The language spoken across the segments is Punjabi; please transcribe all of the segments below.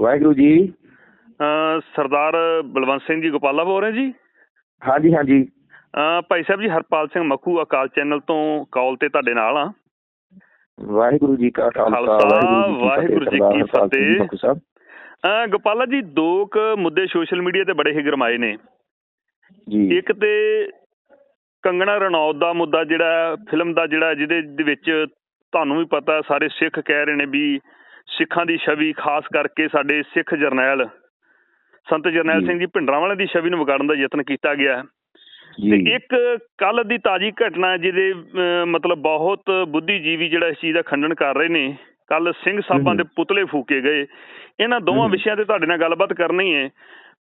ਵਾਹਿਗੁਰੂ ਜੀ। ਸਰਦਾਰ ਬਲਵੰਤ ਸਿੰਘ ਜੀ ਗੋਪਾਲਾ ਬੋਲ ਰਹੇ ਜੀ? ਹਾਂਜੀ ਹਾਂਜੀ। ਭਾਈ ਸਾਹਿਬ ਜੀ ਹਰਪਾਲ ਸਿੰਘ ਮੱਖੂ ਅਕਾਲ ਚੈਨਲ ਤੋਂ ਕਾਲ ਤੇ ਤੁਹਾਡੇ ਨਾਲ ਆ। ਵਾਹਿਗੁਰੂ ਜੀ ਕਾ ਖਾਲਸਾ ਵਾਹਿਗੁਰੂ ਜੀ ਕੀ ਫਤਿਹ। ਗੋਪਾਲਾ ਜੀ ਦੋ ਕੁ ਮੁੱਦੇ ਸੋਸ਼ਲ ਮੀਡੀਆ ਤੇ ਬੜੇ ਹੀ ਗਰਮਾਏ ਨੇ। ਜੀ। ਇੱਕ ਤੇ ਕੰਗਣਾ ਰਣੌਤ ਦਾ ਮੁੱਦਾ ਜਿਹੜਾ ਫਿਲਮ ਦਾ ਜਿਹੜਾ ਜਿਹਦੇ ਵਿੱਚ ਤੁਹਾਨੂੰ ਵੀ ਪਤਾ ਸਾਰੇ ਸਿੱਖ ਕਹਿ ਰਹੇ ਨੇ ਵੀ ਸਿੱਖਾਂ ਦੀ ਛਵੀ ਖਾਸ ਕਰਕੇ ਸਾਡੇ ਸਿੱਖ ਜਰਨੈਲ ਸੰਤ ਜਰਨੈਲ। ਸਿੰਘ ਜੀ ਭਿੰਡਰਾਂਵਾਲੇ ਦੀ ਛਵੀ ਨੂੰ ਵਿਗਾੜਨ ਦਾ ਯਤਨ ਕੀਤਾ ਗਿਆ ਹੈ ਤੇ ਇੱਕ ਕੱਲ ਦੀ ਤਾਜੀ ਘਟਨਾ ਜਿਹਦੇ ਮਤਲਬ ਬਹੁਤ ਬੁੱਧੀਜੀਵੀ ਜਿਹੜਾ ਇਸ ਚੀਜ਼ ਦਾ ਖੰਡਨ ਕਰ ਰਹੇ ਨੇ ਕੱਲ ਸਿੰਘ ਸਾਹਿਬਾਂ। ਦੇ ਪੁਤਲੇ ਫੂਕੇ ਗਏ ਇਹਨਾਂ ਦੋਵਾਂ। ਵਿਸ਼ਿਆਂ ਤੇ ਤੁਹਾਡੇ ਨਾਲ ਗੱਲਬਾਤ ਕਰਨੀ ਹੈ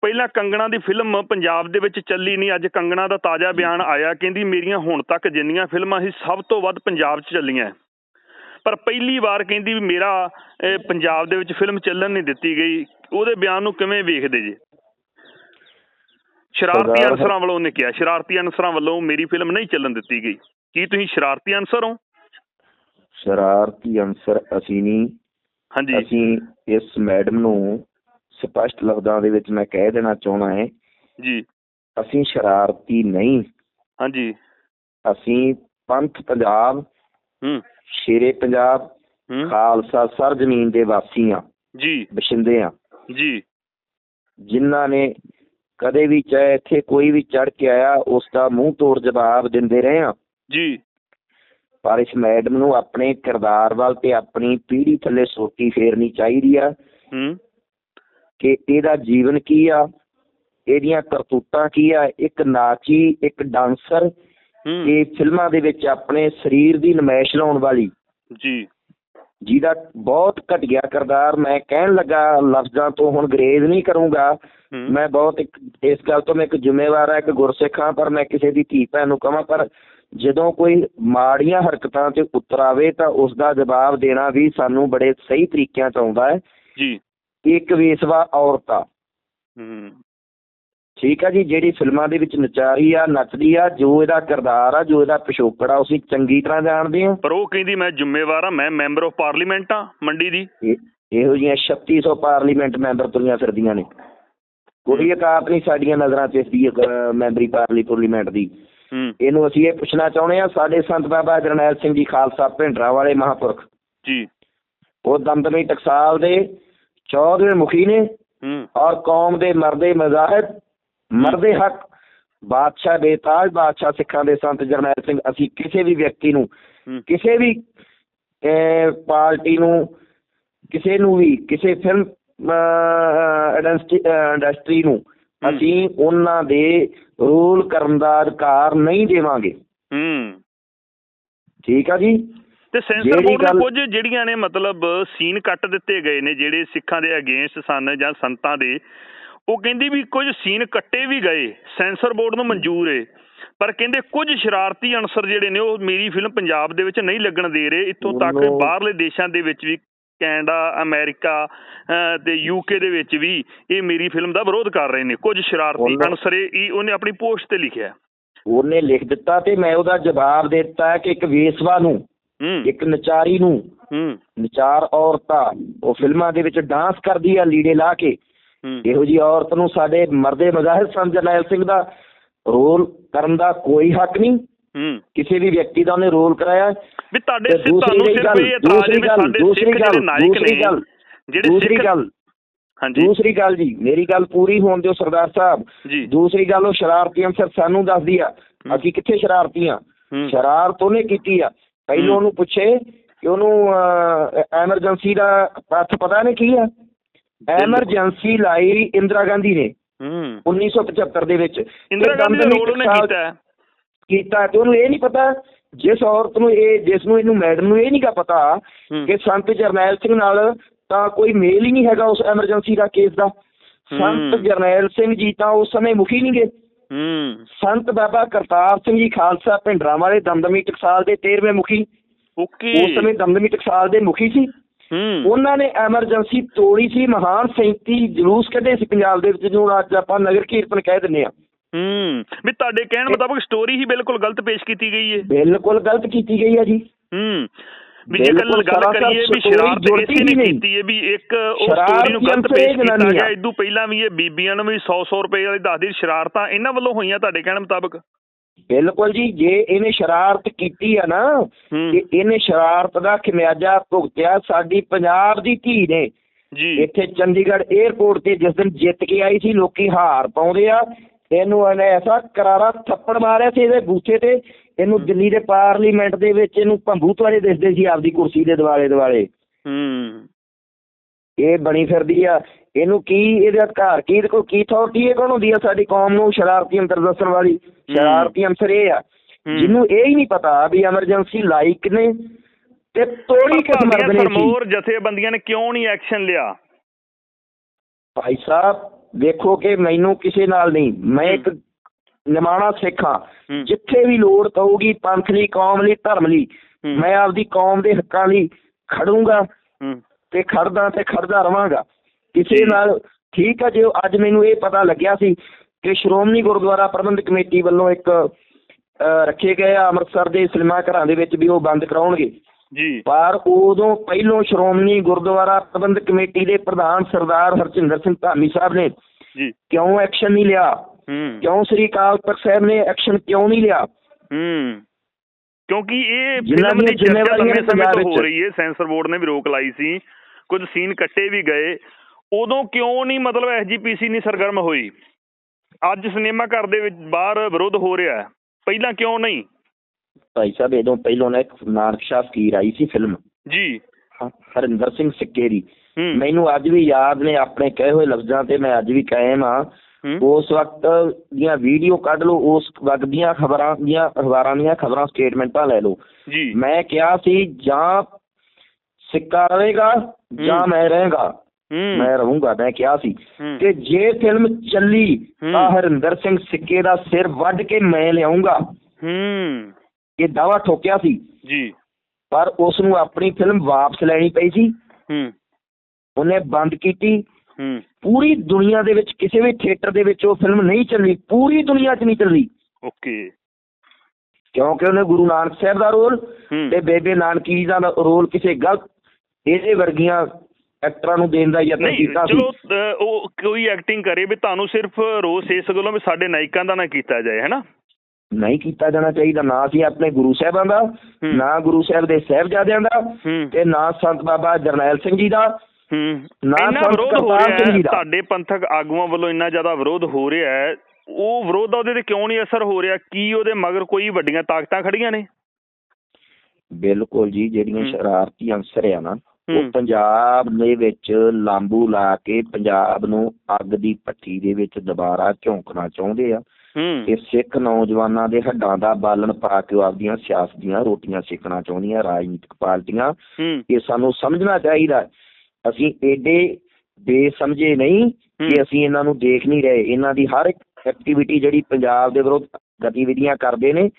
ਪਹਿਲਾਂ ਕੰਗਣਾ ਦੀ ਫਿਲਮ ਪੰਜਾਬ ਦੇ ਵਿੱਚ ਚੱਲੀ ਨਹੀਂ ਅੱਜ ਕੰਗਣਾ ਦਾ ਤਾਜ਼ਾ ਬਿਆਨ ਆਇਆ ਕਹਿੰਦੀ ਮੇਰੀਆਂ ਹੁਣ ਤੱਕ ਜਿੰਨੀਆਂ ਫਿਲਮਾਂ ਸੀ ਸਭ ਤੋਂ ਵੱਧ ਪੰਜਾਬ 'ਚ ਚੱਲੀਆਂ ਪਰ ਪਹਿਲੀ ਵਾਰ ਕਹਿੰਦੀ ਵੀ ਮੇਰਾ ਪੰਜਾਬ ਦੇ ਵਿੱਚ ਫਿਲਮ ਚੱਲਣ ਨਹੀਂ ਦਿੱਤੀ ਗਈ। ਉਹਦੇ ਬਿਆਨ ਨੂੰ ਕਿਵੇਂ ਵੇਖਦੇ ਜੀ? ਸ਼ਰਾਰਤੀ ਅਨਸਰਾਂ ਵੱਲੋਂ ਉਹਨੇ ਕਿਹਾ ਸ਼ਰਾਰਤੀ ਅਨਸਰਾਂ ਵੱਲੋਂ ਮੇਰੀ ਫਿਲਮ ਨਹੀਂ ਚੱਲਣ ਦਿੱਤੀ ਗਈ। ਕੀ ਤੁਸੀਂ ਸ਼ਰਾਰਤੀ ਅਨਸਰ ਹੋ? ਸ਼ਰਾਰਤੀ ਅੰਸਰ ਅਸੀਂ ਨਹੀਂ। ਹਾਂਜੀ। ਅਸੀਂ ਇਸ ਮੈਡਮ ਨੂੰ ਸਪਸ਼ਟ ਲਫ਼ਜ਼ਾਂ ਦੇ ਵਿੱਚ ਮੈਂ ਕਹਿ ਦੇਣਾ ਚਾਹਣਾ ਹੈ ਜੀ। ਅਸੀਂ ਸ਼ਰਾਰਤੀ ਨਹੀਂ। ਹਾਂਜੀ। ਅਸੀਂ ਪੰਥ ਪੰਜਾਬ ਹੂੰ। ਸ਼ੇਰੇ ਪੰਜਾਬ ਖਾਲਸਾ ਸਰ ਜ਼ਮੀਨ ਦੇ ਵਾਸੀ ਹਾਂ। ਜੀ। ਬਸ਼ਿੰਦੇ ਹਾਂ। ਜੀ। ਜਿਨ੍ਹਾਂ ਨੇ ਕਦੇ ਵੀ ਚਾਹੇ ਇੱਥੇ ਕੋਈ ਵੀ ਚੜ ਕੇ ਆਇਆ ਉਸ ਦਾ ਮੂੰਹ ਤੋੜ ਜਵਾਬ ਦਿੰਦੇ ਰਹੇ ਹਾਂ। ਜੀ। ਪਰ ਇਸ ਮੈਡਮ ਨੂੰ ਆਪਣੇ ਕਿਰਦਾਰ ਵੱਲ ਤੇ ਆਪਣੀ ਪੀੜ੍ਹੀ ਥੱਲੇ ਸੋਟੀ ਫੇਰਨੀ ਚਾਹੀਦੀ ਆ। ਹੂੰ। ਕਿ ਇਹਦਾ ਜੀਵਨ ਕੀ ਆ? ਇਹਦੀਆਂ ਕਰਤੂਤਾਂ ਕੀ ਆ? ਇੱਕ ਨਾਚੀ ਇੱਕ ਡਾਂਸਰ ਇਹ ਫਿਲਮਾਂ ਦੇ ਵਿੱਚ ਆਪਣੇ ਸਰੀਰ ਦੀ ਨਮਾਇਸ਼ ਲਾਉਣ ਵਾਲੀ ਜੀ। ਜਿਹਦਾ ਬਹੁਤ ਘਟੀਆ ਕਿਰਦਾਰ। ਮੈਂ ਕਹਿਣ ਲੱਗਾ ਲਫ਼ਜ਼ਾਂ ਤੋਂ ਹੁਣ ਗਰੇਜ਼ ਨਹੀਂ ਕਰੂੰਗਾ। ਮੈਂ ਬਹੁਤ ਇੱਕ ਇਸ ਗੱਲ ਤੋਂ ਮੈਂ ਇੱਕ ਜ਼ਿੰਮੇਵਾਰ ਹਾਂ ਇੱਕ ਗੁਰਸਿੱਖ ਪਰ ਮੈਂ ਕਿਸੇ ਦੀ ਧੀ ਭੈਣ ਨੂੰ ਕਹਾਂ ਪਰ ਜਦੋਂ ਕੋਈ ਮਾੜੀਆਂ ਹਰਕਤਾਂ ਤੇ ਉਤਰ ਆਵੇ ਤਾਂ ਉਸ ਦਾ ਜਵਾਬ ਦੇਣਾ ਵੀ ਸਾਨੂੰ ਬੜੇ ਸਹੀ ਤਰੀਕਿਆਂ ਚ ਆਉਂਦਾ ਹੈ। ਜੀ। ਇੱਕ ਵੇਸਵਾ ਔਰਤ। ਆ ਹੂੰ। ਠੀਕ ਆ ਜੀ ਜਿਹੜੀ ਫਿਲਮਾਂ ਦੇ ਵਿੱਚ ਨਚਾਰੀ ਆ ਨੱਚਦੀ ਆ ਜੋ ਇਹਦਾ ਕਿਰਦਾਰ ਆ ਜੋ ਇਹਦਾ ਪਿਛੋਕੜ ਆ ਅਸੀਂ ਚੰਗੀ ਤਰ੍ਹਾਂ ਜਾਣਦੇ ਹਾਂ? ਪਰ ਉਹ ਕਹਿੰਦੀ ਮੈਂ ਜ਼ਿੰਮੇਵਾਰ ਆ ਮੈਂ ਮੈਂਬਰ ਆਫ ਪਾਰਲੀਮੈਂਟ ਆ ਮੰਡੀ ਦੀ। ਇਹ- ਜਿਹੀਆਂ 3600 ਪਾਰਲੀਮੈਂਟ ਮੈਂਬਰ ਤੁਰੀਆਂ ਫਿਰਦੀਆਂ ਨੇ। ਕੋਈ ਔਕਾਤ ਨਹੀਂ ਸਾਡੀਆਂ ਨਜ਼ਰਾਂ 'ਚ ਇਸ ਦੀ ਮੈਂਬਰੀ ਪਾਰਲੀ ਪਾਰਲੀਮੈਂਟ ਦੀ। ਇਹਨੂੰ ਅਸੀਂ ਇਹ ਪੁੱਛਣਾ ਚਾਹੁੰਦੇ ਆ ਸਾਡੇ ਸੰਤ ਬਾਬਾ ਜਰਨੈਲ ਸਿੰਘ ਜੀ ਖਾਲਸਾ ਭਿੰਡਰਾਂ ਵਾਲੇ ਮਹਾਂਪੁਰਖ। ਜੀ। ਉਹ ਦਮਦਮੀ ਟਕਸਾਲ ਦੇ 14ਵੇਂ ਮੁਖੀ ਨੇ ਔਰ ਕੌਮ ਦੇ ਮਰਦੇ ਮਜ਼ਾਹਿਬ ਮਰਦੇ ਹੱਕ ਬਾਦਸ਼ਾਹ ਬੇਤਾਜ ਬਾਦਸ਼ਾਹ ਸਿੱਖਾਂ ਦੇ ਸੰਤ ਜਰਨੈਲ ਸਿੰਘ ਅਸੀਂ ਕਿਸੇ ਵੀ ਵਿਅਕਤੀ ਨੂੰ ਕਿਸੇ ਵੀ ਪਾਰਟੀ ਨੂੰ ਕਿਸੇ ਨੂੰ ਵੀ ਕਿਸੇ ਫਿਲਮ ਇੰਡਸਟਰੀ ਨੂੰ। ਅਸੀਂ ਉਹਨਾਂ ਦੇ ਰੂਲ ਕਰਨ ਦਾ ਅਧਿਕਾਰ ਨਹੀਂ ਦੇਵਾਂਗੇ। ਹੂੰ। ਠੀਕ ਆ ਜੀ? ਤੇ ਸੈਂਸਰ ਬੋਰਡ ਨੇ ਕੁਝ ਜਿਹੜੀਆਂ ਨੇ ਮਤਲਬ ਸੀਨ ਕੱਟ ਦਿੱਤੇ ਗਏ ਨੇ ਜਿਹੜੇ ਸਿੱਖਾਂ ਦੇ ਅਗੇਂਸਟ ਸਨ ਜਾਂ ਸੰਤਾਂ ਦੇ ਉਹ ਕਹਿੰਦੀ ਵੀ ਕੁਝ ਸੀਨ ਕੱਟੇ ਵੀ ਗਏ ਸੈਂਸਰ ਬੋਰਡ ਨੂੰ ਮਨਜ਼ੂਰ ਏ। ਪਰ ਕਹਿੰਦੇ ਕੁਝ ਸ਼ਰਾਰਤੀ ਅਨਸਰ ਜਿਹੜੇ ਨੇ ਉਹ ਮੇਰੀ ਫਿਲਮ ਪੰਜਾਬ ਦੇ ਵਿੱਚ ਨਹੀਂ ਲੱਗਣ ਦੇ ਰਹੇ। ਇੱਥੋਂ ਤੱਕ ਬਾਹਰਲੇ ਦੇਸ਼ਾਂ ਦੇ ਵਿੱਚ ਵੀ ਕੈਨੇਡਾ ਅਮਰੀਕਾ ਤੇ ਯੂਕੇ ਦੇ ਵਿੱਚ ਵੀ ਇਹ ਮੇਰੀ ਫਿਲਮ ਦਾ ਵਿਰੋਧ ਕਰ ਰਹੇ ਨੇ। ਕੁਝ ਸ਼ਰਾਰਤੀ ਅਨਸਰ ਇਹ ਉਹਨੇ ਆਪਣੀ ਪੋਸਟ ਤੇ ਲਿਖਿਆ। ਉਹਨੇ ਲਿਖ ਦਿੱਤਾ ਤੇ ਮੈਂ ਉਹਦਾ ਜਵਾਬ ਦੇ ਦਿੱਤਾ ਕਿ ਇੱਕ ਵੇਸਵਾ ਨੂੰ ਇੱਕ ਨਚਾਰੀ ਨੂੰ ਨਚਾਰ ਔਰਤਾਂ ਉਹ ਫਿਲਮਾਂ ਦੇ ਵਿੱਚ ਡਾਂਸ ਕਰਦੀ ਆ ਲੀੜੇ ਲਾ ਕੇ। ਇਹੋ ਜੀ ਔਰਤ ਨੂੰ ਸਾਡੇ ਮਰਦੇ ਮਜ਼ਾਹਿਰ ਸੰਤ ਜਰਨੈਲ ਸਿੰਘ ਦਾ। ਰੋਲ ਕਰਨ ਦਾ ਕੋਈ ਹੱਕ ਨਹੀਂ। ਹੂੰ। ਕਿਸੇ ਵੀ ਵਿਅਕਤੀ ਦਾ ਉਹਨੇ ਰੋਲ ਕਰਾਇਆ। ਵੀ ਤੁਹਾਡੇ ਤੁਹਾਨੂੰ ਸਿਰਫ ਇਹ ਇਤਰਾਜ਼ ਗੱਲ ਸਾਡੇ ਸਿੱਖ ਜਿਹੜੇ ਨਾਇਕ ਨੇ ਜਿਹੜੇ ਦੂਸਰੀ ਗੱਲ। ਹਾਂਜੀ। ਦੂਸਰੀ ਗੱਲ ਜੀ ਮੇਰੀ ਗੱਲ ਪੂਰੀ ਹੋਣ ਦਿਓ ਸਰਦਾਰ ਸਾਹਿਬ। ਜੀ। ਦੂਸਰੀ ਗੱਲ ਉਹ ਸ਼ਰਾਰਤੀ ਅੰਸਰ ਸਾਨੂੰ ਦੱਸਦੀ ਆ ਹੂੰ। ਅਸੀਂ ਕਿੱਥੇ ਸ਼ਰਾਰਤੀ ਆ ਹੂੰ। ਸ਼ਰਾਰਤ ਉਹਨੇ ਕੀਤੀ ਆ। ਪਹਿਲਾਂ ਹੂੰ। ਉਹਨੂੰ ਪੁੱਛੇ ਕਿ ਉਹਨੂੰ ਐਮਰਜੈਂਸੀ ਦਾ ਪਤਾ ਨਹੀਂ ਕੀ ਆ? ਐਮਰਜੈਂਸੀ ਲਾਈ ਇੰਦਰਾ ਗਾਂਧੀ ਨੇ। ਹੂੰ। 1975 ਦੇ ਵਿੱਚ ਇੰਦਰਾ ਗਾਂਧੀ ਦਮਦਮੀ ਰੋਲ ਉਹਨੇ ਕੀਤਾ। ਕੀਤਾ ਤੇ ਉਹਨੂੰ ਇਹ ਨਹੀਂ ਪਤਾ ਜਿਸ ਔਰਤ ਨੂੰ ਇਹ ਜਿਸ ਨੂੰ ਇਹਨੂੰ ਮੈਡਮ ਨੂੰ ਇਹ ਨਹੀਂ ਗਾ ਪਤਾ। ਕਿ ਸੰਤ ਜਰਨੈਲ ਸਿੰਘ ਨਾਲ ਤਾਂ ਕੋਈ ਮੇਲ ਹੀ ਨਹੀਂ ਹੈਗਾ ਉਸ ਐਮਰਜੈਂਸੀ ਦਾ ਕੇਸ ਦਾ। ਸੰਤ। ਜਰਨੈਲ ਸਿੰਘ ਜੀ ਤਾਂ ਉਸ ਸਮੇਂ ਮੁਖੀ ਨਹੀਂ ਗਏ। ਹੂੰ। ਸੰਤ ਬਾਬਾ ਕਰਤਾਰ ਸਿੰਘ ਜੀ ਖਾਲਸਾ ਭਿੰਡਰਾਂ ਵਾਲੇ ਦਮਦਮੀ ਟਕਸਾਲ ਦੇ 13ਵੇਂ ਮੁਖੀ। ਓਕੇ ਉਸ ਸਮੇਂ ਦਮਦਮੀ ਟਕਸਾਲ ਦੇ ਮੁਖੀ ਸੀ। ਉਹਨਾਂ ਨੇ ਐਮਰਜੈਂਸੀ ਤੋੜੀ ਸੀ ਮਹਾਨ 37 ਜਲੂਸ ਕੱਢੇ ਸੀ ਪੰਜਾਬ ਦੇ ਵਿੱਚ ਜਿਹਨੂੰ ਅੱਜ ਆਪਾਂ ਨਗਰ ਕੀਰਤਨ ਕਹਿ ਦਿੰਦੇ ਆ ਹੂੰ। ਵੀ ਤੁਹਾਡੇ ਕਹਿਣ ਮੁਤਾਬਕ ਸਟੋਰੀ ਹੀ ਬਿਲਕੁਲ ਗਲਤ ਪੇਸ਼ ਕੀਤੀ ਗਈ ਹੈ ਬਿਲਕੁਲ ਗਲਤ ਕੀਤੀ ਗਈ ਹੈ ਜੀ। ਹੂੰ। ਵੀ ਬਿਲਕੁਲ ਗੱਲ ਕਰੀਏ ਵੀ ਸ਼ਰਾਰਤ ਇਸੇ ਨੇ। ਕੀਤੀ ਹੈ ਵੀ ਇੱਕ ਉਹ ਸਟੋਰੀ ਨੂੰ ਗਲਤ ਪੇਸ਼ ਕੀਤਾ। ਗਿਆ ਇਦੋਂ ਪਹਿਲਾਂ ਵੀ ਇਹ ਬੀਬੀਆਂ ਨੂੰ ਵੀ 100-100 ਰੁਪਏ ਵਾਲੀ ਦੱਸਦੀ ਸ਼ਰਾਰਤਾਂ ਇਹਨਾਂ ਵੱਲੋਂ ਹੋਈਆਂ ਤੁਹਾਡੇ ਕਹਿਣ ਮੁਤਾਬਕ? ਬਿਲਕੁਲ ਜੀ ਜੇ ਇਹਨੇ ਸ਼ਰਾਰਤ ਕੀਤੀ ਆ ਨਾ ਕਿ ਇਹਨੇ ਸ਼ਰਾਰਤ ਦਾ ਖਮਿਆਜਾ ਭੁਗਤਿਆ ਸਾਡੀ ਪੰਜਾਬ ਦੀ ਧੀ ਨੇ। ਜੀ। ਇੱਥੇ ਚੰਡੀਗੜ੍ਹ 에ਅਰਪੋਰਟ ਤੇ ਜਿਸ ਦਿਨ ਜਿੱਤ ਕੇ ਆਈ ਸੀ ਲੋਕੀ ਹਾਰ ਪਾਉਂਦੇ ਆ। ਇਹਨੂੰ ਇਹਨੇ ਐਸਾ ਕਰਾਰਾ ਥੱਪੜ ਮਾਰਿਆ ਸੀ ਇਹਦੇ ਬੂਥੇ ਤੇ। ਇਹਨੂੰ ਦਿੱਲੀ ਦੇ ਪਾਰਲੀਮੈਂਟ ਦੇ ਵਿੱਚ ਇਹਨੂੰ ਭੰਬੂ ਤੁਹਾਡੇ ਦਿਸਦੇ ਸੀ ਆਪਦੀ ਕੁਰਸੀ ਦੇ ਦਿਵਾਲੇ ਦਿਵਾਲੇ ਹੂੰ। ਇਹ ਬਣੀ ਫਿਰਦੀ ਆ। ਇਹਨੂੰ ਕੀ ਇਹਦੇ ਅਧਿਕਾਰ ਕੀ ਇਹਦੇ ਕੋਲ ਕੀ ਅਥਾਰਟੀ ਇਹ ਕੌਣ ਹੁੰਦੀ ਆ ਸਾਡੀ ਕੌਮ ਨੂੰ ਸ਼ਰਾਰਤੀ ਅੰਦਰ ਦੱਸਣ ਵਾਲੀ? ਸ਼ਰਾਰਤੀ ਅੰਸਰ ਇਹ ਆ। ਜਿਹਨੂੰ ਇਹ ਹੀ ਨਹੀਂ ਪਤਾ ਵੀ ਐਮਰਜੈਂਸੀ ਲਾਈਕ ਨੇ ਤੇ ਤੋੜੀ ਕਿਸ ਮਰਦ ਨੇ ਸੀ ਸਰਮੋਰ ਜਥੇਬੰਦੀਆਂ ਨੇ ਕਿਉਂ ਨਹੀਂ ਐਕਸ਼ਨ ਲਿਆ? ਭਾਈ ਸਾਹਿਬ ਦੇਖੋ ਕਿ ਮੈਨੂੰ ਕਿਸੇ ਨਾਲ ਨਹੀਂ। ਮੈਂ ਇੱਕ ਨਿਮਾਣਾ ਸਿੱਖ। ਜਿੱਥੇ ਵੀ ਲੋੜ ਪਊਗੀ ਪੰਥ ਲਈ ਕੌਮ ਲਈ ਧਰਮ ਲਈ। ਮੈਂ ਆਪਦੀ ਕੌਮ ਦੇ ਹੱਕਾਂ ਲਈ ਖੜੂੰਗਾ ਤੇ ਖੜਦਾ ਤੇ ਖੜਦਾ ਰਵਾਂਗਾ। ਕਿਸੇ। ਨਾਲ ਠੀਕ ਆ ਜੇ ਅੱਜ ਮੈਨੂੰ ਇਹ ਪਤਾ ਲੱਗਿਆ ਸੀ ਕਿ ਸ਼੍ਰੋਮਣੀ ਗੁਰਦੁਆਰਾ ਪ੍ਰਬੰਧਕ ਕਮੇਟੀ ਵੱਲੋਂ ਇੱਕ ਰੱਖੇ ਗਏ ਆ ਅੰਮ੍ਰਿਤਸਰ ਦੇ ਸਿਨੇਮਾ ਘਰਾਂ ਦੇ ਵਿੱਚ ਵੀ ਉਹ ਬੰਦ ਕਰਾਉਣਗੇ। ਜੀ। ਪਰ ਉਦੋਂ ਪਹਿਲੋਂ ਸ਼੍ਰੋਮਣੀ ਗੁਰਦੁਆਰਾ ਪ੍ਰਬੰਧਕ ਕਮੇਟੀ ਦੇ ਪ੍ਰਧਾਨ ਸਰਦਾਰ ਹਰਚਿੰਦਰ ਸਿੰਘ ਧਾਮੀ ਸਾਹਿਬ ਨੇ ਜੀ। ਕਿਉਂ ਐਕਸ਼ਨ ਨਹੀਂ ਲਿਆ? ਹੂੰ। ਕਿਉਂ ਸ੍ਰੀ ਅਕਾਲ ਤਖਤ ਸਾਹਿਬ ਨੇ ਐਕਸ਼ਨ ਕਿਉਂ ਨਹੀਂ ਲਿਆ? ਹੂੰ। ਕਿਉਂਕਿ ਇਹ ਫਿਲਮ ਦੀ ਜ਼ਿੰਮੇਵਾਰੀਆਂ ਸਮੇਂ ਤੋਂ ਹੋ। ਰਹੀ ਹੈ। ਸੈਂਸਰ ਬੋਰਡ ਨੇ ਵੀ ਰੋਕ ਲਾਈ ਸੀ। ਕੁਝ ਸੀਨ ਕੱਟੇ ਵੀ ਗਏ। ਉਦੋਂ ਕਿਉਂ ਨਹੀਂ ਮਤਲਬ ਐਸਜੀਪੀਸੀ ਨਹੀਂ ਸਰਗਰਮ ਹੋਈ? ਅੱਜ ਸਿਨੇਮਾ ਘਰ ਦੇ ਵਿੱਚ ਬਾਹਰ ਵਿਰੋਧ ਹੋ ਰਿਹਾ ਹੈ। ਪਹਿਲਾਂ ਕਿਉਂ ਨਹੀਂ? ਭਾਈ ਸਾਹਿਬ ਇਹਦੋਂ ਪਹਿਲੋਂ ਨਾ ਇੱਕ ਨਾਨਕ ਸ਼ਾਹ ਫਕੀਰ ਆਈ ਸੀ ਫਿਲਮ ਜੀ। ਹਰਿੰਦਰ ਸਿੰਘ ਸਿੱਕੇ ਦੀ ਹੂੰ। ਮੈਨੂੰ ਅੱਜ ਵੀ ਯਾਦ ਨੇ ਆਪਣੇ ਕਹੇ ਹੋਏ ਲਫ਼ਜ਼ਾਂ ਤੇ ਮੈਂ ਅੱਜ ਵੀ ਕਾਇਮ ਆ ਉਸ ਵਕਤ ਦੀਆਂ ਵੀਡੀਓ ਕੱਢ ਲਓ ਉਸ ਵਕਤ ਦੀਆਂ ਖਬਰਾਂ ਦੀਆਂ ਅਖਬਾਰਾਂ ਦੀਆਂ ਖਬਰਾਂ ਸਟੇਟਮੈਂਟਾਂ ਲੈ ਲਓ। ਜੀ। ਮੈਂ ਕਿਹਾ ਸੀ ਜਾਂ ਸਿੱਕਾ ਰਹੇਗਾ ਜਾਂ। ਮੈਂ ਰਹਾਂਗਾ। ਮੈਂ ਰਹੂੰਗਾ ਮੈਂ ਕਿਹਾ ਸੀ। ਕਿ ਜੇ ਫਿਲਮ ਚੱਲੀ। ਤਾਂ ਹਰਿੰਦਰ ਸਿੰਘ ਸਿੱਕੇ ਦਾ ਸਿਰ ਵੱਢ ਕੇ ਮੈਂ ਲਿਆਉਂਗਾ। ਹੂੰ। ਇਹ ਦਾਵਾ ਠੋਕਿਆ ਸੀ। ਜੀ। ਪਰ ਉਸ ਨੂੰ ਆਪਣੀ ਫਿਲਮ ਵਾਪਸ ਲੈਣੀ ਪਈ ਸੀ। ਹੂੰ। ਉਹਨੇ ਬੰਦ ਕੀਤੀ। ਹੂੰ। ਪੂਰੀ ਦੁਨੀਆ ਦੇ ਵਿੱਚ ਕਿਸੇ ਵੀ ਥੀਏਟਰ ਦੇ ਵਿੱਚ ਉਹ ਫਿਲਮ ਨਹੀਂ ਚੱਲੀ। ਪੂਰੀ ਦੁਨੀਆ 'ਚ ਨਹੀਂ ਚੱਲੀ। ਓਕੇ। ਕਿਉਂਕਿ ਉਹਨੇ ਗੁਰੂ ਨਾਨਕ ਸਾਹਿਬ ਦਾ ਰੋਲ ਤੇ ਬੇਬੇ ਨਾਨਕੀ ਦਾ ਰੋਲ ਕਿਸੇ ਗਲਤ ਇਹਦੇ ਵਰਗੀਆਂ ਐਕਟਰਾਂ ਨੂੰ ਦੇਣ ਦਾ ਯਤਨ ਨਹੀਂ ਕੀਤਾ ਸੀ ਚਲੋ ਉਹ ਕੋਈ ਐਕਟਿੰਗ ਕਰੇ ਵੀ ਤੁਹਾਨੂੰ ਸਿਰਫ ਰੋਸ ਇਸ ਗੱਲੋਂ ਵੀ ਸਾਡੇ ਨਾਇਕਾਂ ਦਾ ਨਾ ਕੀਤਾ ਜਾਏ ਹੈਨਾ ਨਹੀਂ ਕੀਤਾ ਜਾਣਾ ਚਾਹੀਦਾ ਨਾ ਸੀ ਆਪਣੇ ਗੁਰੂ ਸਾਹਿਬਾਂ ਦਾ। ਨਾ ਗੁਰੂ ਸਾਹਿਬ ਦੇ ਸਾਹਿਬਜ਼ਾਦਿਆਂ ਦਾ ਹੂੰ ਤੇ ਨਾ ਸੰਤ ਬਾਬਾ ਜਰਨੈਲ ਸਿੰਘ ਜੀ ਦਾ ਹੂੰ ਨਾ ਇੰਨਾ ਸੰਤ ਵਿਰੋਧ ਹੋ ਕਰਤਾਰ ਰਿਹਾ ਸਿੰਘ ਹੈ ਜੀ ਦਾ। ਸਾਡੇ ਪੰਥਕ ਆਗੂਆਂ ਵੱਲੋਂ ਇੰਨਾ ਜ਼ਿਆਦਾ ਵਿਰੋਧ ਹੋ ਰਿਹਾ ਹੈ ਉਹ ਵਿਰੋਧ ਦਾ ਉਹਦੇ ਤੇ ਕਿਉਂ ਨਹੀਂ ਅਸਰ ਹੋ ਰਿਹਾ ਕੀ ਉਹਦੇ ਮਗਰ ਕੋਈ ਵੱਡੀਆਂ ਤਾਕਤਾਂ ਖੜੀਆਂ ਨੇ ਬਿਲਕੁਲ ਜੀ ਜਿਹੜੀਆਂ ਹੂੰ। ਸ਼ਰਾਰਤੀ ਅੰਸਰ ਆ ਨਾ ਉਹ ਪੰਜਾਬ ਦੇ ਵਿੱਚ ਲਾਂਬੂ ਲਾ ਕੇ ਪੰਜਾਬ ਨੂੰ ਅੱਗ ਦੀ ਭੱਠੀ ਦੇ ਵਿੱਚ ਦੁਬਾਰਾ ਝੋਂਕਣਾ ਚਾਹੁੰਦੇ ਆ ਇਹ ਸਿੱਖ ਨੌਜਵਾਨਾਂ ਦੇ ਹੱਡਾਂ ਦਾ ਬਾਲਣ ਪਾ ਕੇ ਆਪਦੀਆਂ ਸਿਆਸਤ ਦੀਆਂ ਰੋਟੀਆਂ ਸੇਕਣਾ ਚਾਹੁੰਦੀਆਂ ਰਾਜਨੀਤਿਕ ਪਾਰਟੀਆਂ। ਇਹ ਸਾਨੂੰ ਸਮਝਣਾ ਚਾਹੀਦਾ। ਅਸੀਂ ਏਡੇ ਬੇਸਮਝੇ ਨਹੀਂ। ਕਿ ਅਸੀਂ ਇਹਨਾਂ ਨੂੰ ਦੇਖ ਨਹੀਂ ਰਹੇ। ਇਹਨਾਂ ਦੀ ਹਰ ਇੱਕ ਐਕਟੀਵਿਟੀ ਜਿਹੜੀ ਪੰਜਾਬ ਦੇ ਵਿਰੁੱਧ ਗਤੀਵਿਧੀਆਂ ਕਰਦੇ ਨੇ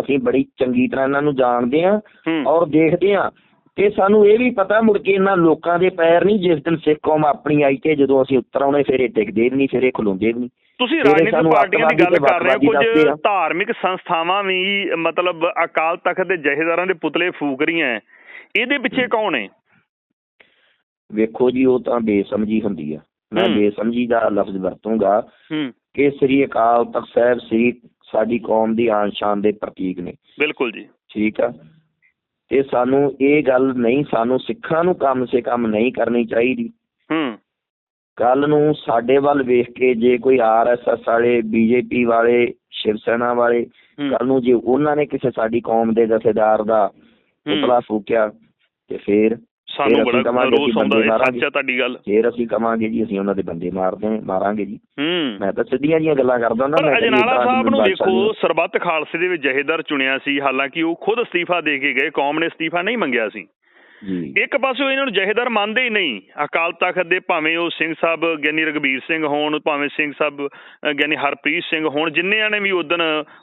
ਅਸੀਂ ਬੜੀ ਚੰਗੀ ਤਰ੍ਹਾਂ ਇਹਨਾਂ ਨੂੰ ਜਾਣਦੇ ਹੂੰ। ਔਰ ਦੇਖਦੇ ਹਾਂ ਤੇ ਸਾਨੂੰ ਇਹ ਵੀ ਪਤਾ ਮੁੜ ਕੇ ਇਹਨਾਂ ਲੋਕਾਂ ਦੇ ਪੈਰ ਨਹੀਂ ਜਿਸ ਦਿਨ ਸਿੱਖ ਕੌਮ ਆਪਣੀ ਆਈ ਤੇ ਜਦੋਂ ਅਸੀਂ ਉੱਤਰ ਆਉਣੇ ਫਿਰ ਇਹ ਟਿਕਦੇ ਵੀ ਨਹੀਂ ਫਿਰ ਇਹ ਖਲੋਂਦੇ ਵੀ ਨਹੀਂ। ਤੁਸੀਂ ਰਾਜਨੀਤਿਕ ਪਾਰਟੀਆਂ ਦੀ ਗੱਲ ਕਰ ਰਹੇ ਹੋ। ਕੁਝ ਧਾਰਮਿਕ ਸੰਸਥਾਵਾਂ ਵੀ ਮਤਲਬ ਅਕਾਲ ਤਖਤ ਦੇ ਜਹੇਦਾਰਾਂ ਦੇ ਪੁਤਲੇ ਫੂਕ ਰਹੀਆਂ। ਇਹਦੇ ਪਿੱਛੇ ਕੌਣ ਹੈ ਵੇਖੋ ਜੀ ਉਹ ਤਾਂ ਬੇਸਮਝੀ ਹੁੰਦੀ ਆ। ਮੈਂ। ਬੇਸਮਝੀ ਦਾ ਲਫ਼ਜ਼ ਵਰਤੂੰਗਾ ਕਿ ਸ੍ਰੀ ਅਕਾਲ ਤਖਤ ਸਾਹਿਬ ਸ੍ਰੀ ਸਾਡੀ ਕੌਮ ਦੀ ਆਨ ਸ਼ਾਨ ਦੇ ਪ੍ਰਤੀਕ ਨੇ। ਬਿਲਕੁਲ ਜੀ। ਠੀਕ ਆ? ਤੇ ਸਾਨੂੰ ਇਹ ਗੱਲ ਨਹੀਂ ਸਾਨੂੰ ਸਿੱਖਾਂ ਨੂੰ ਕਮ ਸੇ ਕਮ ਨਹੀਂ ਕਰਨੀ ਚਾਹੀਦੀ। ਹੂੰ। ਕੱਲ ਨੂੰ ਸਾਡੇ ਵੱਲ ਵੇਖ ਕੇ ਜੇ ਕੋਈ ਆਰਐਸਐਸ ਵਾਲੇ ਬੀਜੇਪੀ ਵਾਲੇ ਸ਼ਿਵ ਸੈਨਾ ਵਾਲੇ ਕੱਲ ਨੂੰ ਜੇ ਉਹਨਾਂ ਨੇ ਕਿਸੇ ਸਾਡੀ ਕੌਮ ਦੇ ਜਥੇਦਾਰ ਦਾ ਪੁਤਲਾ ਫੂਕਿਆ ਤੇ ਫੇਰ ਸਾਨੂੰ ਬੜਾ ਰੋਸ ਆਉਂਦਾ ਹੈ। ਸੱਚ ਤੁਹਾਡੀ ਗੱਲ। ਫੇਰ ਅਸੀਂ ਕਵਾਂਗੇ ਜੀ ਅਸੀਂ ਉਹਨਾਂ ਦੇ ਬੰਦੇ ਮਾਰਦੇ ਮਾਰਾਂਗੇ ਜੀ। ਮੈਂ ਤਾਂ ਸਿੱਧੀਆਂ ਜੀਆਂ ਗੱਲਾਂ ਕਰਦਾ ਨਾ ਮੈਂ ਅਜਨਾਲਾ ਸਾਹਿਬ ਨੂੰ ਦੇਖੋ ਸਰਬੱਤ ਖਾਲਸੇ ਦੇ ਵਿੱਚ ਜਹੇਦਾਰ ਚੁਣਿਆ ਸੀ ਹਾਲਾਂਕਿ ਉਹ ਖੁਦ ਅਸਤੀਫਾ ਦੇ ਕੇ ਗਏ ਕੌਮ ਨੇ ਅਸਤੀਫਾ ਨਹੀਂ ਮੰਗਿਆ ਸੀ। ਇੱਕ ਪਾਸੇ ਇਹਨਾਂ ਨੂੰ ਜਹੇਦਾਰ ਮੰਨਦੇ ਹੀ ਨਹੀਂ। ਅਕਾਲ ਤਖਤ ਦੇ ਭਾਵੇਂ ਉਹ ਸਿੰਘ ਸਾਹਿਬ ਗਿਆਨੀ ਰਗਵੀਰ ਸਿੰਘ ਹੋਣ ਭਾਵੇਂ ਸਿੰਘ ਸਾਹਿਬ ਗਿਆਨੀ ਹਰਪ੍ਰੀਤ ਸਿੰਘ ਹੋਣ ਜਿੰਨਿਆਂ ਨੇ ਵੀ ਉਦਣ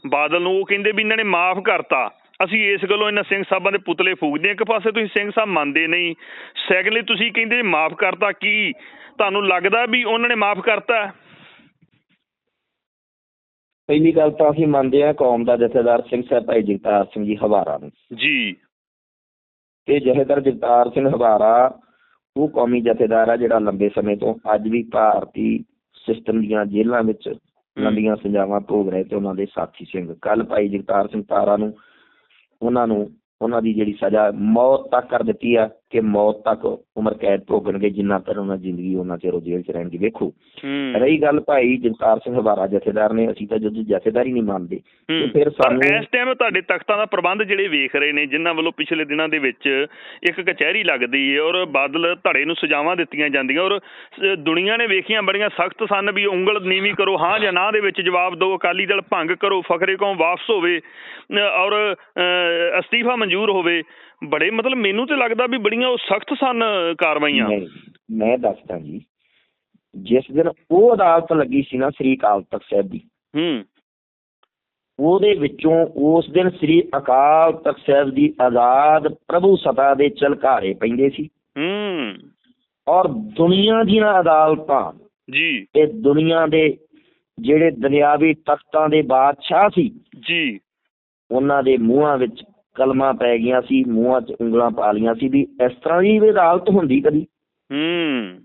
ਬਾਦਲ ਨੂੰ ਉਹ ਕਹਿੰਦੇ ਵੀ ਇਹਨਾਂ ਨੇ ਮਾਫ ਕਰਤਾ। ਅਸੀਂ ਇਸ ਗੱਲੋਂ ਇਹਨਾਂ ਸਿੰਘ ਸਾਹਿਬਾਂ ਦੇ ਪੁਤਲੇ ਫੂਕਦੇ ਹਾਂ। ਇੱਕ ਪਾਸੇ ਤੁਸੀਂ ਸਿੰਘ ਸਾਹਿਬ ਮੰਨਦੇ ਨਹੀਂ ਸੈਕੰਡਲੀ ਤੁਸੀਂ ਕਹਿੰਦੇ ਮਾਫ ਕਰਤਾ ਕੀ? ਤੁਹਾਨੂੰ ਲੱਗਦਾ ਵੀ ਉਹਨਾਂ ਨੇ ਮਾਫ ਕਰਤਾ? ਪਹਿਲੀ ਗੱਲ ਤਾਂ ਅਸੀਂ ਮੰਨਦੇ ਹਾਂ ਕੌਮ ਦਾ ਜਥੇਦਾਰ ਸਿੰਘ ਸਾਹਿਬ ਭਾਈ ਜਗਤਾਰ ਸਿੰਘ ਜੀ ਹਵਾਰਾ ਨੂੰ। ਜੀ। ਤੇ ਜਥੇਦਾਰ ਜਗਤਾਰ ਸਿੰਘ ਹਵਾਰਾ ਉਹ ਕੌਮੀ ਜਥੇਦਾਰ ਆ ਜਿਹੜਾ ਲੰਬੇ ਸਮੇਂ ਤੋਂ ਅੱਜ ਵੀ ਭਾਰਤੀ ਸਿਸਟਮ ਦੀਆਂ ਜੇਲ੍ਹਾਂ ਵਿੱਚ ਲੰਬੀਆਂ ਸਜ਼ਾਵਾਂ ਭੋਗ ਰਹੇ ਤੇ ਉਹਨਾਂ ਦੇ ਸਾਥੀ ਸਿੰਘ। ਕੱਲ ਭਾਈ ਜਗਤਾਰ ਸਿੰਘ ਤਾਰਾ ਨੂੰ ਉਹਨਾਂ ਨੂੰ ਉਹਨਾਂ ਦੀ ਜਿਹੜੀ ਸਜ਼ਾ ਮੌਤ ਤੱਕ ਕਰ ਦਿੱਤੀ ਆ। ਕਿ ਮੌਤ ਤੱਕ ਉਮਰ ਕੈਦ ਭੋਗਣਗੇ ਜਿੰਨਾ ਚਿਰ ਉਹਨਾਂ ਜ਼ਿੰਦਗੀ ਉਹਨਾਂ ਚਿਰ ਉਹ ਜੇਲ੍ਹ 'ਚ ਰਹਿਣਗੇ ਵੇਖੋ। ਰਹੀ ਗੱਲ ਭਾਈ ਜਗਤਾਰ ਸਿੰਘ ਹਵਾਰਾ ਜਥੇਦਾਰ ਨੇ ਅਸੀਂ ਤਾਂ ਜਦੋਂ ਜਥੇਦਾਰ ਨਹੀਂ ਮੰਨਦੇ। ਤੇ। ਫਿਰ ਸਾਨੂੰ ਇਸ ਟਾਈਮ ਤੁਹਾਡੇ ਤਖਤਾਂ ਦਾ ਪ੍ਰਬੰਧ ਜਿਹੜੇ ਵੇਖ ਰਹੇ ਨੇ ਜਿਨ੍ਹਾਂ ਵੱਲੋਂ ਪਿਛਲੇ ਦਿਨਾਂ ਦੇ ਵਿੱਚ ਇੱਕ ਕਚਹਿਰੀ ਲੱਗਦੀ ਹੈ ਔਰ ਬਾਦਲ ਧੜੇ ਨੂੰ ਸਜ਼ਾਵਾਂ ਦਿੱਤੀਆਂ ਜਾਂਦੀਆਂ ਔਰ ਦੁਨੀਆ ਨੇ ਵੇਖੀਆਂ ਬੜੀਆਂ ਸਖਤ ਸਨ ਵੀ ਉਂਗਲ ਨੀਵੀਂ ਕਰੋ ਹਾਂ ਜਾਂ ਨਾ ਦੇ ਵਿੱਚ ਜਵਾਬ ਦਿਓ ਅਕਾਲੀ ਦਲ ਭੰਗ ਕਰੋ ਫਖਰੇ ਕੌਮ ਵਾਪਸ ਹੋਵੇ ਔਰ ਅਸਤੀਫਾ ਮਨਜ਼ੂਰ ਹੋਵੇ ਬੜੇ ਮਤਲਬ ਮੈਨੂੰ ਤੇ ਲੱਗਦਾ ਵੀ ਬੜੀਆਂ ਉਹ ਸਖਤ ਸਨ ਕਾਰਵਾਈਆਂ। ਮੈਂ ਦੱਸਦਾ ਜੀ ਜਿਸ ਦਿਨ ਉਹ ਅਦਾਲਤ ਲੱਗੀ ਸੀ ਨਾ ਸ੍ਰੀ ਅਕਾਲ ਤਖਤ ਸਾਹਿਬ ਦੀ ਹੂੰ। ਉਹਦੇ ਵਿੱਚੋਂ ਉਸ ਦਿਨ ਸ੍ਰੀ ਅਕਾਲ ਤਖਤ ਸਾਹਿਬ ਦੀ ਆਜ਼ਾਦ ਪ੍ਰਭੂ ਸਤਾ ਦੇ ਚਲਕਾਰੇ ਪੈਂਦੇ ਸੀ। ਹੂੰ। ਔਰ ਦੁਨੀਆ ਦੀਆਂ ਅਦਾਲਤਾਂ ਜੀ। ਤੇ ਦੁਨੀਆ ਦੇ ਜਿਹੜੇ ਦੁਨਿਆਵੀ ਤਖਤਾਂ ਦੇ ਬਾਦਸ਼ਾਹ ਸੀ ਜੀ। ਉਹਨਾਂ ਦੇ ਮੂੰਹਾਂ ਵਿੱਚ ਕਲਮਾਂ ਪੈ ਗਈਆਂ ਸੀ ਮੂੰਹਾਂ 'ਚ ਉਂਗਲਾਂ ਪਾ ਲੀਆਂ ਸੀ ਵੀ ਇਸ ਤਰ੍ਹਾਂ ਵੀ ਅਦਾਲਤ ਹੁੰਦੀ ਕਦੀ। ਹੂੰ।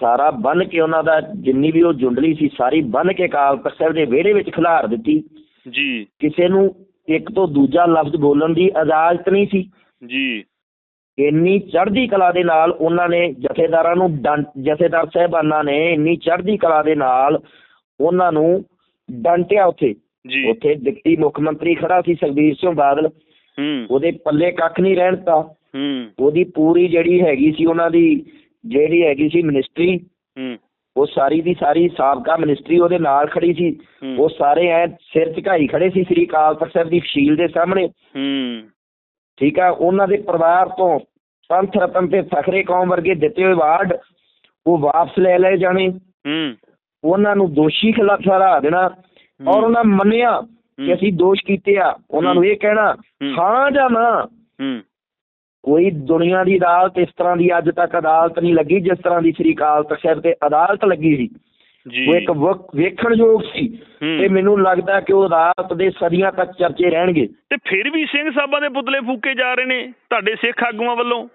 ਸਾਰਾ ਬੰਨ ਕੇ ਉਹਨਾਂ ਦਾ ਜਿੰਨੀ ਵੀ ਉਹ ਜੁੰਡਲੀ ਸੀ ਸਾਰੀ ਬੰਨ ਕੇ ਅਕਾਲ ਤਖਤ ਦੇ ਵਿਹੜੇ ਵਿੱਚ ਖਿਲਾਰ ਦਿੱਤੀ। ਜੀ। ਕਿਸੇ ਨੂੰ ਇੱਕ ਤੋਂ ਦੂਜਾ ਲਫ਼ਜ਼ ਬੋਲਣ ਦੀ ਇਜਾਜ਼ਤ ਨਹੀਂ ਸੀ। ਜੀ। ਇੰਨੀ ਚੜ੍ਹਦੀ ਕਲਾ ਦੇ ਨਾਲ ਉਹਨਾਂ ਨੇ ਜਥੇਦਾਰਾਂ ਨੂੰ ਡੰ- ਜਥੇਦਾਰ ਸਾਹਿਬਾਨਾਂ ਨੇ ਇੰਨੀ ਚੜ੍ਹਦੀ ਕਲਾ ਦੇ ਨਾਲ ਉਹਨਾਂ ਨੂੰ ਡੰਟਿਆ ਉੱਥੇ। ਜੀ। ਉੱਥੇ ਡਿਪਟੀ ਮੁੱਖ ਮੰਤਰੀ ਖੜਾ ਸੀ ਸੁਖਬੀਰ ਸਿੰਘ ਬਾਦਲ। ਉਹਦੇ ਪੱਲੇ ਕੱਖ ਨਹੀਂ ਰਹਿਣ ਦਿੱਤਾ। ਹੂੰ। ਉਹਦੀ ਪੂਰੀ ਜਿਹੜੀ ਹੈਗੀ ਸੀ ਉਹਨਾਂ ਦੀ ਜਿਹੜੀ ਹੈਗੀ ਸੀ ਮਿਨਿਸਟਰੀ ਹੂੰ। ਉਹ ਸਾਰੀ ਦੀ ਸਾਰੀ ਸਾਬਕਾ ਮਿਨਿਸਟਰੀ ਉਹਦੇ ਨਾਲ ਖੜੀ ਸੀ। ਉਹ ਸਾਰੇ ਐ ਸਿਰ ਝੁਕਾਈ ਖੜੇ ਸੀ ਸ੍ਰੀ ਅਕਾਲ ਤਖਤ ਸਾਹਿਬ ਦੀ ਸ਼ੀਲ ਦੇ ਸਾਹਮਣੇ। ਠੀਕ ਆ ਉਹਨਾਂ ਦੇ ਪਰਿਵਾਰ ਤੋਂ ਪੰਥ ਰਤਨ ਤੇ ਫਖਰੇ ਕੌਮ ਵਰਗੇ ਦਿੱਤੇ ਹੋਏ ਅਵਾਰਡ ਉਹ ਵਾਪਸ ਲੈ ਲਏ ਜਾਣੇ। ਹੂੰ। ਉਹਨਾਂ ਨੂੰ ਦੋਸ਼ੀ ਖਿਲਾਫ ਠਹਿਰਾ ਦੇਣਾ। ਔਰ ਉਹਨਾਂ ਮੰਨਿਆ ਕਿ ਅਸੀਂ ਦੋਸ਼ ਕੀਤੇ ਆ ਉਹਨਾਂ ਨੂੰ ਇਹ ਕਹਿਣਾ ਹੂੰ। ਜਾਂ ਨਾ। ਕੋਈ ਦੁਨੀਆ ਦੀ ਅਦਾਲਤ ਇਸ ਤਰ੍ਹਾਂ ਦੀ ਅੱਜ ਤੱਕ ਅਦਾਲਤ ਨਹੀਂ ਲੱਗੀ ਜਿਸ ਤਰ੍ਹਾਂ ਦੀ ਸ੍ਰੀ ਅਕਾਲ ਤਖਤ ਸਾਹਿਬ ਤੇ ਅਦਾਲਤ ਲੱਗੀ ਸੀ। ਉਹ ਇੱਕ ਵੇਖਣਯੋਗ ਸੀ। ਤੇ ਮੈਨੂੰ ਲੱਗਦਾ ਕਿ ਉਹ ਅਦਾਲਤ ਦੇ ਸਦੀਆਂ ਤੱਕ ਚਰਚੇ ਰਹਿਣਗੇ। ਤੇ ਫਿਰ ਵੀ ਸਿੰਘ ਸਾਹਿਬਾਂ ਦੇ ਪੁਤਲੇ ਫੂਕੇ ਜਾ ਰਹੇ ਨੇ ਤੁਹਾਡੇ ਸਿੱਖ ਆਗੂਆਂ ਵੱਲੋਂ?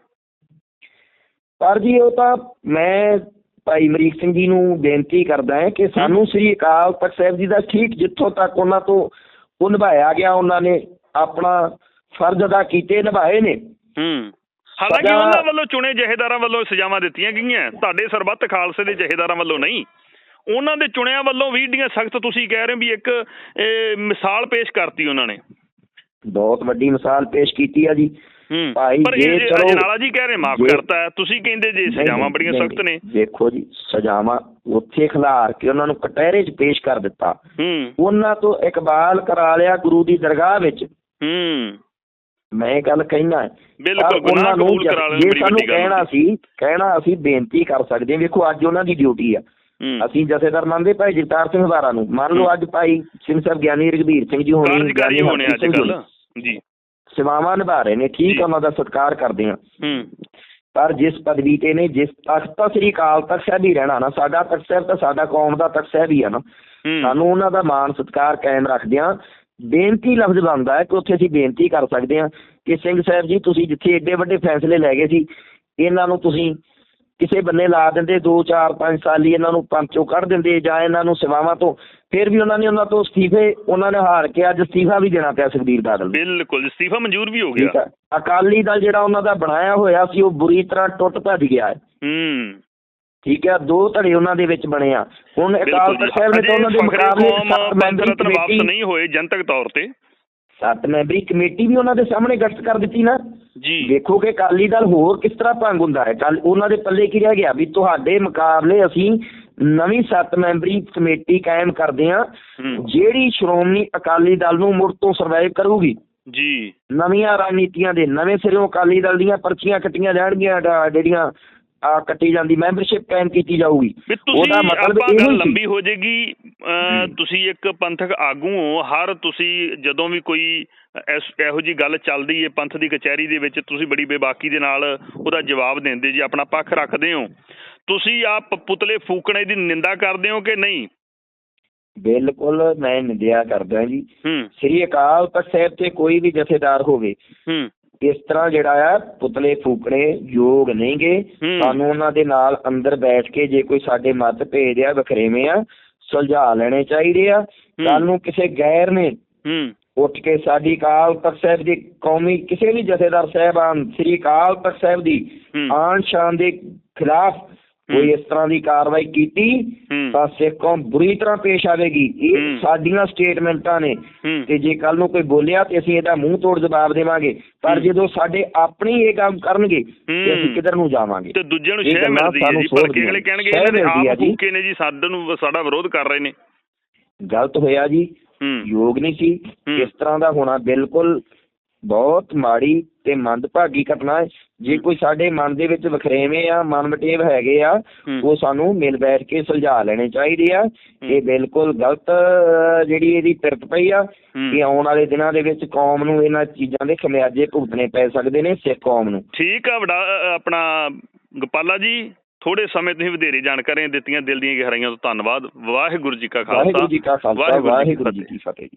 ਪਰ ਜੀ ਉਹ ਤਾਂ ਮੈਂ ਭਾਈ ਅਮਰੀਕ ਸਿੰਘ ਜੀ ਨੂੰ ਬੇਨਤੀ ਕਰਦਾ ਹਾਂ ਕਿ ਸਾਨੂੰ ਸ੍ਰੀ ਅਕਾਲ ਤਖਤ ਸਾਹਿਬ ਜੀ ਦਾ ਠੀਕ ਜਿੱਥੋਂ ਤੱਕ ਉਹਨਾਂ ਤੋਂ ਉਹ ਨਿਭਾਇਆ ਗਿਆ ਉਹਨਾਂ ਨੇ ਆਪਣਾ ਫਰਜ਼ ਅਦਾ ਕੀਤੇ ਨਿਭਾਏ ਨੇ। ਹੂੰ। ਹਾਲਾਂਕਿ ਉਹਨਾਂ ਵੱਲੋਂ ਚੁਣੇ ਜਹੇਦਾਰਾਂ ਵੱਲੋਂ ਸਜ਼ਾਵਾਂ ਦਿੱਤੀਆਂ ਗਈਆਂ। ਤੁਹਾਡੇ ਸਰਬੱਤ ਖਾਲਸੇ ਦੇ ਜਹੇਦਾਰਾਂ ਵੱਲੋਂ ਨਹੀਂ। ਉਹਨਾਂ ਦੇ ਚੁਣਿਆਂ ਵੱਲੋਂ ਵੀ ਡੀਆਂ ਸਖਤ ਤੁਸੀਂ ਕਹਿ ਰਹੇ ਹੋ ਵੀ ਇੱਕ ਮਿਸਾਲ ਪੇਸ਼ ਕਰਤੀ ਉਹਨਾਂ ਨੇ। ਬਹੁਤ ਵੱਡੀ ਮਿਸਾਲ ਪੇਸ਼ ਕੀਤੀ ਆ ਜੀ। ਭਾਈ ਪਰ ਜੇ ਇਹ ਚਲੋ- ਅਜਨਾਲਾ ਜੀ ਕਹਿ ਰਹੇ ਮਾਫ ਕਰਤਾ। ਤੁਸੀਂ ਕਹਿੰਦੇ ਜੇ ਸਜ਼ਾਵਾਂ ਬੜੀਆਂ ਸਖਤ ਨੇ। ਦੇਖੋ ਜੀ ਸਜ਼ਾਵਾਂ ਉੱਥੇ ਖਿਲਾਰ ਕੇ ਉਹਨਾਂ ਨੂੰ ਕਟਹਿਰੇ 'ਚ ਪੇਸ਼ ਕਰ ਦਿੱਤਾ। ਹੂੰ। ਉਹਨਾਂ ਤੋਂ ਇਕਬਾਲ ਕਰਾ ਲਿਆ ਗੁਰੂ ਦੀ ਦਰਗਾਹ ਵਿੱਚ। ਹੂੰ। ਮੈਂ ਗੱਲ ਕਹਿਣਾ ਬਿਲਕੁਲ, ਉਹਨਾਂ ਨੂੰ ਜੇ- ਸਾਨੂੰ ਕਹਿਣਾ। ਸੀ ਕਹਿਣਾ ਅਸੀਂ ਬੇਨਤੀ ਕਰ ਸਕਦੇ ਹਾਂ। ਵੇਖੋ ਅੱਜ ਉਹਨਾਂ ਦੀ ਡਿਊਟੀ ਆ। ਅਸੀਂ ਜਥੇਦਾਰ ਮੰਨਦੇ ਭਾਈ ਜਗਤਾਰ ਸਿੰਘ ਹਵਾਰਾ ਨੂੰ। ਮੰਨ ਲਓ ਅੱਜ ਭਾਈ ਸਿੰਘ ਸਾਹਿਬ ਗਿਆਨੀ ਰਘਬੀਰ ਸਿੰਘ ਜੀ ਹੋਣੀ ਗਿਆਨੀ ਹੋਣੇ ਅੱਜ ਕੱਲ। ਜੀ। ਸੇਵਾਵਾਂ ਨਿਭਾ ਰਹੇ ਨੇ ਠੀਕ ਉਹਨਾਂ ਦਾ ਸਤਿਕਾਰ ਕਰਦੇ ਹਾਂ ਹੂੰ। ਪਰ ਜਿਸ ਪਦਵੀ ਤੇ ਨੇ ਜਿਸ ਤਖਤ ਤਾਂ ਸ੍ਰੀ ਅਕਾਲ ਤਖਤ ਸਾਹਿਬ ਹੀ ਰਹਿਣਾ ਨਾ ਸਾਡਾ ਤਖਤ ਸਾਹਿਬ ਤਾਂ ਸਾਡਾ ਕੌਮ ਦਾ ਤਖਤ ਸਾਹਿਬ ਹੀ ਆ ਨਾ। ਹੂੰ। ਸਾਨੂੰ ਉਹਨਾਂ ਦਾ ਮਾਣ ਸਤਿਕਾਰ ਕਾਇਮ ਰੱਖਦਿਆਂ ਬੇਨਤੀ ਲਫ਼ਜ਼ ਬਣਦਾ ਹੈ ਕਿ ਉੱਥੇ ਅਸੀਂ ਬੇਨਤੀ ਕਰ ਸਕਦੇ ਹਾਂ ਕਿ ਸਿੰਘ ਸਾਹਿਬ ਜੀ ਤੁਸੀਂ ਜਿੱਥੇ ਏਡੇ ਵੱਡੇ ਫੈਸਲੇ ਲੈ ਗਏ ਸੀ ਇਹਨਾਂ ਨੂੰ ਤੁਸੀਂ ਕਿਸੇ ਬੰਨੇ ਲਾ ਦਿੰਦੇ 2 4 5 ਸਾਲ ਲਈ ਇਹਨਾਂ ਨੂੰ ਪੰਚੋਂ ਕੱਢ ਦਿੰਦੇ ਜਾਂ ਇਹਨਾਂ ਨੂੰ ਸੇਵਾਵਾਂ ਤੋਂ ਫਿਰ ਵੀ ਉਹਨਾਂ ਨੇ ਉਹਨਾਂ ਤੋਂ ਅਸਤੀਫੇ ਉਹਨਾਂ ਨੇ ਹਾਰ ਕੇ ਅੱਜ ਅਸਤੀਫਾ ਵੀ ਦੇਣਾ ਪਿਆ ਸੁਖਬੀਰ ਬਾਦਲ ਬਿਲਕੁਲ ਇਸਤੀਫਾ ਮਨਜ਼ੂਰ ਵੀ ਹੋ ਗਿਆ। ਅਕਾਲੀ ਦਲ ਜਿਹੜਾ ਉਹਨਾਂ ਦਾ ਬਣਾਇਆ ਹੋਇਆ ਸੀ ਉਹ ਬੁਰੀ ਤਰ੍ਹਾਂ ਟੁੱਟ ਭੱਜ ਗਿਆ ਹੈ। ਹੂੰ। ਠੀਕ ਹੈ ਦੋ ਧੜੇ ਉਹਨਾਂ ਦੇ ਵਿੱਚ ਬਣੇ ਆ। ਹੁਣ ਅਕਾਲ ਤਖਤ ਸਾਹਿਬ ਨੇ ਤਾਂ ਉਹਨਾਂ ਦੇ ਮੁਕਾਬਲੇ ਮੈਂਬਰੀ ਵਾਪਸ ਨਹੀਂ ਹੋਏ ਜਨਤਕ ਤੌਰ ਤੇ। ਸੱਤ ਮੈਂਬਰੀ ਕਮੇਟੀ ਵੀ ਉਹਨਾਂ ਦੇ ਸਾਹਮਣੇ ਗਠਿਤ ਕਰ ਦਿੱਤੀ ਨਾ। ਜੀ। ਵੇਖੋ ਕਿ ਅਕਾਲੀ ਦਲ ਹੋਰ ਕਿਸ ਤਰ੍ਹਾਂ ਭੰਗ ਹੁੰਦਾ ਹੈ। ਕੱਲ ਉਹਨਾਂ ਦੇ ਪੱਲੇ ਕੀ ਰਹਿ ਗਿਆ? ਵੀ ਤੁਹਾਡੇ ਮੁਕਾਬਲੇ ਅਸੀਂ ਨਵੀਂ ਸੱਤ ਮੈਂਬਰੀ ਕਮੇਟੀ ਕਾਇਮ ਕਰਦੇ ਹਾਂ ਹੂੰ। ਜਿਹੜੀ ਸ਼੍ਰੋਮਣੀ ਅਕਾਲੀ ਦਲ ਨੂੰ ਮੁੜ ਤੋਂ ਸਰਵਾਈਵ ਕਰੂਗੀ। ਜੀ। ਨਵੀਆਂ ਰਣਨੀਤੀਆਂ ਦੇ ਨਵੇਂ ਸਿਰੋਂ ਅਕਾਲੀ ਦਲ ਦੀਆਂ ਪਰਚੀਆਂ ਕੱਟੀਆਂ ਜਾਣਗੀਆਂ ਜਿਹੜੀਆਂ ਆ ਕੱਟੀ ਜਾਂਦੀ ਮੈਂਬਰਸ਼ਿਪ ਕਾਇਮ ਕੀਤੀ ਜਾਊਗੀ। ਉਹਦਾ ਮਤਲਬ ਇਹੋ ਹੀ। ਲੰਬੀ ਹੋ ਅਹ, ਤੁਸੀਂ ਇੱਕ ਪੰਥਕ ਆਗੂ ਹੋ ਹਰ ਤੁਸੀਂ ਜਦੋਂ ਵੀ ਕੋਈ ਇਹੋ ਜੀ ਗੱਲ ਚੱਲਦੀ ਹੈ ਪੰਥ ਦੀ ਕਚਹਿਰੀ ਦੇ ਵਿੱਚ ਤੁਸੀਂ ਬੜੀ ਬੇਬਾਕੀ ਦੇ ਨਾਲ ਉਹਦਾ ਜਵਾਬ ਦਿੰਦੇ ਜੀ ਆਪਣਾ ਪੱਖ ਰੱਖਦੇ ਹੋ। ਤੁਸੀਂ ਆਪ ਪੁਤਲੇ ਫੂਕਣੇ ਦੀ ਨਿੰਦਾ ਕਰਦੇ ਹੋ ਕਿ ਨਹੀਂ? ਬਿਲਕੁਲ ਮੈਂ ਨਿੰਦਿਆ ਕਰਦਾ ਜੀ। ਸ੍ਰੀ ਅਕਾਲ ਤਖਤ ਸਾਹਿਬ ਤੇ ਕੋਈ ਵੀ ਜਥੇਦਾਰ ਹੋਵੇ ਇਸ ਤਰ੍ਹਾਂ ਜਿਹੜਾ ਆ ਪੁਤਲੇ ਫੂਕਣੇ ਯੋਗ ਨਹੀਂਗੇ। ਸਾਨੂੰ ਉਹਨਾਂ ਦੇ ਨਾਲ ਅੰਦਰ ਬੈਠ ਕੇ ਜੇ ਕੋਈ ਸਾਡੇ ਮਤ ਆ ਵਖਰੇਵੇਂ ਆ ਸੁਲਝਾ ਲੈਣੇ ਚਾਹੀਦੇ ਆ ਕੱਲ ਨੂੰ ਕਿਸੇ ਗੈਰ ਨੇ ਉੱਠ ਕੇ ਸਾਡੀ ਅਕਾਲ ਤਖਤ ਸਾਹਿਬ ਦੀ ਕੌਮੀ ਕਿਸੇ ਵੀ ਜਥੇਦਾਰ ਸਾਹਿਬਾਨ ਸ੍ਰੀ ਅਕਾਲ ਤਖਤ ਸਾਹਿਬ ਦੀ। ਆਨ ਸ਼ਾਨ ਦੇ ਖਿਲਾਫ ਕੋਈ ਇਸ ਤਰ੍ਹਾਂ ਦੀ ਕਾਰਵਾਈ ਕੀਤੀ ਤਾਂ ਸਿੱਖ ਬੁਰੀ ਤਰ੍ਹਾਂ ਪੇਸ਼ ਆਵੇਗੀ। ਇਹ। ਸਾਡੀਆਂ ਸਟੇਟਮੈਂਟਾਂ ਨੇ। ਤੇ ਜੇ ਕੱਲ ਨੂੰ ਕੋਈ ਬੋਲਿਆ ਤੇ ਅਸੀਂ ਇਹਦਾ ਮੂੰਹ ਤੋੜ ਜਵਾਬ ਦੇਵਾਂਗੇ। ਪਰ। ਜਦੋਂ ਸਾਡੇ ਆਪਣੀ ਇਹ ਕੰਮ ਕਰਨਗੇ ਤੇ ਅਸੀਂ। ਕਿੱਧਰ ਨੂੰ ਜਾਵਾਂਗੇ? ਤੇ ਦੂਜਿਆਂ ਨੂੰ ਇਹ ਸ਼ਹਿ ਗੱਲਾਂ ਮਿਲਦੀ ਹੈ ਜੀ ਪਰ ਅਗਲੇ ਕਹਿਣਗੇ ਆਪ। ਭੁੱਖੇ ਨੇ ਜੀ ਸਾਡੇ ਨੂੰ ਸਾਡਾ ਵਿਰੋਧ ਕਰ ਰਹੇ ਨੇ। ਗਲਤ ਹੋਇਆ ਜੀ। ਯੋਗ ਨਹੀਂ ਸੀ। ਇਸ ਤਰ੍ਹਾਂ ਦਾ ਹੋਣਾ ਬਿਲਕੁਲ ਬਹੁਤ ਮਾੜੀ ਤੇ ਮੰਦਭਾਗੀ ਘਟਨਾ ਹੈ। ਜੇ ਕੋਈ ਸਾਡੇ ਮਨ ਦੇ ਵਿੱਚ ਵਖਰੇਵੇਂ ਆ ਮਨਮਟੇਵ ਹੈਗੇ ਆ। ਉਹ ਸਾਨੂੰ ਮਿਲ ਬੈਠ ਕੇ ਸੁਲਝਾ ਲੈਣੇ ਚਾਹੀਦੇ ਆ। ਇਹ ਬਿਲਕੁਲ ਗਲਤ ਜਿਹੜੀ ਇਹਦੀ ਪਿਰਤ ਪਈ ਆ। ਕਿ ਆਉਣ ਵਾਲੇ ਦਿਨਾਂ ਦੇ ਵਿੱਚ ਕੌਮ ਨੂੰ ਇਹਨਾਂ ਚੀਜ਼ਾਂ ਦੇ ਖਮਿਆਜੇ ਭੁਗਤਣੇ ਪੈ ਸਕਦੇ ਨੇ ਸਿੱਖ ਕੌਮ ਨੂੰ। ਠੀਕ ਆ ਵਡਾ ਆਪਣਾ ਗੋਪਾਲਾ ਜੀ ਥੋੜੇ ਸਮੇਂ ਤੁਸੀਂ ਵਧੇਰੇ ਜਾਣਕਾਰੀਆਂ ਦਿੱਤੀਆਂ ਦਿਲ ਦੀਆਂ ਗਹਿਰਾਈਆਂ ਤੋਂ ਧੰਨਵਾਦ। ਵਾਹਿਗੁਰੂ ਜੀ ਕਾ ਖਾਲਸਾ। ਵਾਹਿਗੁਰੂ ਜੀ ਕਾ ਫਤਿਹ।